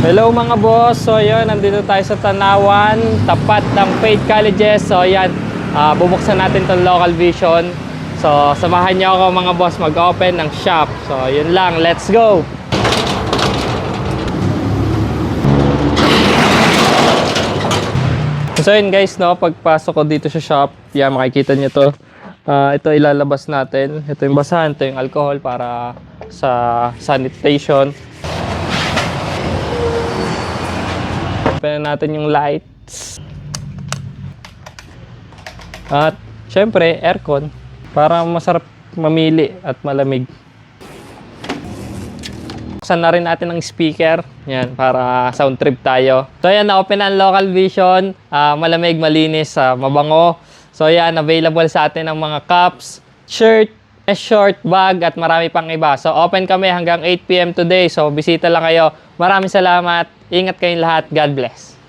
Hello mga boss. So yun, nandito tayo sa Tanawan, tapat ng Faith Colleges. So yan, ah, bubuksan natin tong local vision. So samahan niyo ako mga boss mag-open ng shop. So yun lang, let's go! So yun guys, no, pagpasok ko dito sa shop, yan makikita niyo to. Ah, ito ilalabas natin. Ito yung basahan, ito yung alcohol para sa sanitation. Open na natin yung lights. At syempre, aircon para masarap mamili at malamig. Buksan na rin natin ang speaker. Yan, para sound trip tayo. So yan, na-open ang local vision. Ah, malamig, malinis, ah, mabango. So yan, available sa atin ang mga cups, shirt, short bag at marami pang iba. So open kami hanggang 8pm today. So bisita lang kayo. Maraming salamat. Ingat kayong lahat. God bless.